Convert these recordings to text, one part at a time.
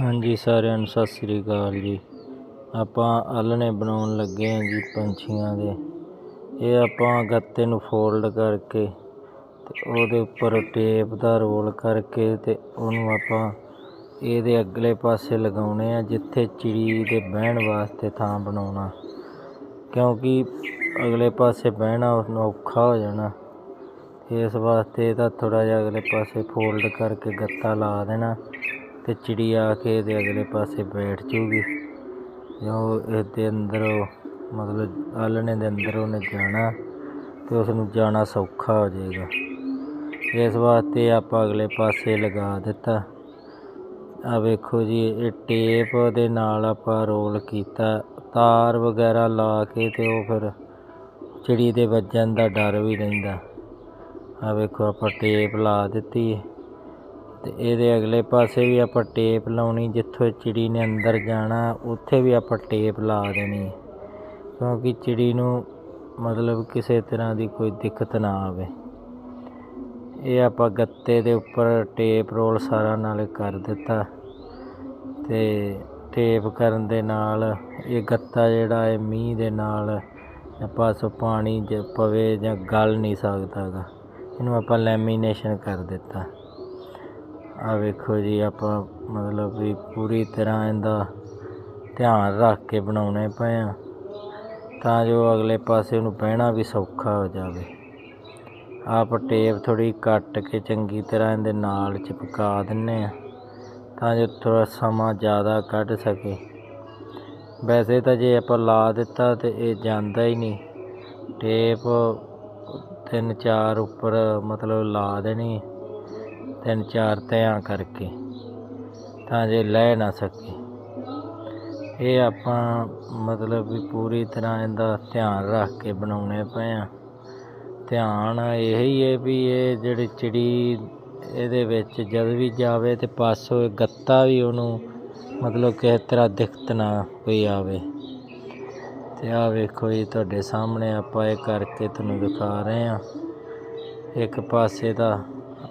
ਹਾਂਜੀ, ਸਾਰਿਆਂ ਨੂੰ ਸਤਿ ਸ੍ਰੀ ਅਕਾਲ ਜੀ। ਆਪਾਂ ਆਲ੍ਹਣੇ ਬਣਾਉਣ ਲੱਗੇ ਹਾਂ ਜੀ ਪੰਛੀਆਂ ਦੇ। ਇਹ ਆਪਾਂ ਗੱਤੇ ਨੂੰ ਫੋਲਡ ਕਰਕੇ ਤੇ ਉਹਦੇ ਉੱਪਰ ਟੇਪ ਦਾ ਰੋਲ ਕਰਕੇ ਤੇ ਉਹਨੂੰ ਆਪਾਂ ਇਹਦੇ ਅਗਲੇ ਪਾਸੇ ਲਗਾਉਣੇ ਆ, ਜਿੱਥੇ ਚਿੜੀ ਦੇ ਬਹਿਣ ਵਾਸਤੇ ਥਾਂ ਬਣਾਉਣਾ। ਕਿਉਂਕਿ ਅਗਲੇ ਪਾਸੇ ਬਹਿਣਾ ਉਸਨੂੰ ਔਖਾ ਹੋ ਜਾਣਾ। ਇਸ ਵਾਸਤੇ ਇਹਦਾ ਥੋੜ੍ਹਾ ਜਿਹਾ ਅਗਲੇ ਪਾਸੇ ਫੋਲਡ ਕਰਕੇ ਗੱਤਾ ਲਾ ਦੇਣਾ। ਤੇ ਚਿੜੀ ਆ ਕੇ ਇਹਦੇ ਅਗਲੇ ਪਾਸੇ ਬੈਠ ਜੂਗੀ ਜੋ ਇਹਦੇ ਅੰਦਰ ਉਹ ਮਤਲਬ ਆਲ੍ਹਣੇ ਦੇ ਅੰਦਰ ਉਹਨੇ ਜਾਣਾ ਤੇ ਉਸ ਨੂੰ ਜਾਣਾ ਸੌਖਾ ਹੋ ਜਾਏਗਾ। ਇਸ ਵਾਸਤੇ ਆਪਾਂ ਅਗਲੇ ਪਾਸੇ ਲਗਾ ਦਿੱਤਾ। ਆ ਵੇਖੋ ਜੀ, ਇਹ ਟੇਪ ਦੇ ਨਾਲ ਆਪਾਂ ਰੋਲ ਕੀਤਾ। ਤਾਰ ਵਗੈਰਾ ਲਾ ਕੇ ਤੇ ਉਹ ਫਿਰ ਚਿੜੀ ਦੇ ਵੱਜਣ ਦਾ ਡਰ ਵੀ ਰਹਿੰਦਾ। ਆ ਵੇਖੋ, ਆਪਾਂ ਟੇਪ ਲਾ ਦਿੱਤੀ। ਤੇ ਇਹਦੇ ਅਗਲੇ ਪਾਸੇ ਵੀ ਆਪਾਂ ਟੇਪ ਲਾਉਣੀ, ਜਿੱਥੋਂ ਚਿੜੀ ਨੇ ਅੰਦਰ ਜਾਣਾ, ਉੱਥੇ ਵੀ ਆਪਾਂ ਟੇਪ ਲਾ ਦੇਣੀ। ਕਿਉਂਕਿ ਚਿੜੀ ਨੂੰ ਮਤਲਬ ਕਿਸੇ ਤਰ੍ਹਾਂ ਦੀ ਕੋਈ ਦਿੱਕਤ ਨਾ ਆਵੇ। ਇਹ ਆਪਾਂ ਗੱਤੇ ਦੇ ਉੱਪਰ ਟੇਪ ਰੋਲ ਸਾਰਾ ਨਾਲ ਕਰ ਦਿੱਤਾ। ਤੇ ਟੇਪ ਕਰਨ ਦੇ ਨਾਲ ਇਹ ਗੱਤਾ ਜਿਹੜਾ ਹੈ ਮੀਂਹ ਦੇ ਨਾਲ ਪਾਸੋਂ ਪਾਣੀ ਜ ਪਵੇ ਜਾਂ ਗਲ ਨਹੀਂ ਸਕਦਾ ਗਾ। ਇਹਨੂੰ ਆਪਾਂ ਲੈਮੀਨੇਸ਼ਨ ਕਰ ਦਿੱਤਾ। ਆ ਵੇਖੋ ਜੀ, ਆਪਾਂ ਮਤਲਬ ਵੀ ਪੂਰੀ ਤਰ੍ਹਾਂ ਇਹਦਾ ਧਿਆਨ ਰੱਖ ਕੇ ਬਣਾਉਣੇ ਪਏ ਆ। ਤਾਂ ਜੋ ਅਗਲੇ ਪਾਸੇ ਨੂੰ ਬਹਿਣਾ ਵੀ ਸੌਖਾ ਹੋ ਜਾਵੇ। ਆਪ ਟੇਪ ਥੋੜੀ ਕੱਟ ਕੇ ਚੰਗੀ ਤਰ੍ਹਾਂ ਇਹਦੇ ਨਾਲ ਚਿਪਕਾ ਦਿੰਨੇ ਆ, ਤਾਂ ਜੋ ਥੋੜਾ ਸਮਾਂ ਜ਼ਿਆਦਾ ਕੱਢ ਸਕੇ। ਵੈਸੇ ਤਾਂ ਜੇ ਆਪਾਂ ਲਾ ਦਿੱਤਾ ਤੇ ਇਹ ਜਾਂਦਾ ਹੀ ਨਹੀਂ। ਟੇਪ ਤਿੰਨ ਚਾਰ ਉੱਪਰ ਮਤਲਬ ਲਾ ਦੇਣੀ। ਤਿੰਨ ਚਾਰ ਤਿਆਂ ਕਰਕੇ ਤਾਂ ਜੇ ਲੈ ਨਾ ਸਕੇ। ਇਹ ਆਪਾਂ ਮਤਲਬ ਵੀ ਪੂਰੀ ਤਰ੍ਹਾਂ ਇਹਦਾ ਧਿਆਨ ਰੱਖ ਕੇ ਬਣਾਉਣੇ ਪਏ ਆ। ਧਿਆਨ ਇਹ ਹੀ ਹੈ ਵੀ ਇਹ ਜਿਹੜੀ ਚਿੜੀ ਇਹਦੇ ਵਿੱਚ ਜਦ ਵੀ ਜਾਵੇ ਤੇ ਪਾਸੋਂ ਇਹ ਗੱਤਾ ਵੀ ਉਹਨੂੰ ਮਤਲਬ ਕਿਸੇ ਤਰ੍ਹਾਂ ਦਿੱਕਤ ਨਾ ਕੋਈ ਆਵੇ। ਤੇ ਆ ਵੇਖੋ ਜੀ, ਤੁਹਾਡੇ ਸਾਹਮਣੇ ਆਪਾਂ ਇਹ ਕਰਕੇ ਤੁਹਾਨੂੰ ਦਿਖਾ ਰਹੇ ਆ ਇੱਕ ਪਾਸੇ ਦਾ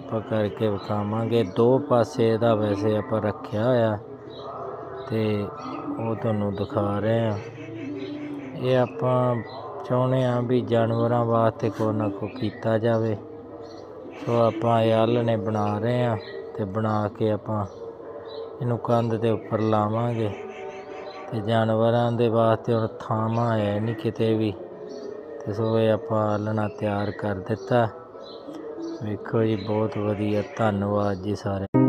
ਆਪਾਂ ਕਰਕੇ ਵਿਖਾਵਾਂਗੇ। ਦੋ ਪਾਸੇ ਇਹਦਾ ਵੈਸੇ ਆਪਾਂ ਰੱਖਿਆ ਹੋਇਆ ਤੇ ਉਹ ਤੁਹਾਨੂੰ ਦਿਖਾ ਰਹੇ ਆ ਇਹ ਆਪਾਂ ਚਾਹੁੰਦੇ ਆ ਵੀ ਜਾਨਵਰਾਂ ਵਾਸਤੇ ਕੋਈ ਨਾ ਕੋਈ ਕੀਤਾ ਜਾਵੇ। ਸੋ ਆਪਾਂ ਇਹ ਆਲ੍ਹਣੇ ਬਣਾ ਰਹੇ ਆ ਤੇ ਬਣਾ ਕੇ ਆਪਾਂ ਇਹਨੂੰ ਕੰਧ ਦੇ ਉੱਪਰ ਲਾਵਾਂਗੇ। ਤੇ ਜਾਨਵਰਾਂ ਦੇ ਵਾਸਤੇ ਹੁਣ ਥਾਵਾਂ ਹੈ ਨਹੀਂ ਕਿਤੇ ਵੀ। ਤੇ ਸੋ ਇਹ ਆਪਾਂ ਆਲਣਾ ਤਿਆਰ ਕਰ ਦਿੱਤਾ। ਵੇਖੋ ਜੀ ਬਹੁਤ ਵਧੀਆ। ਧੰਨਵਾਦ ਜੀ ਸਾਰੇ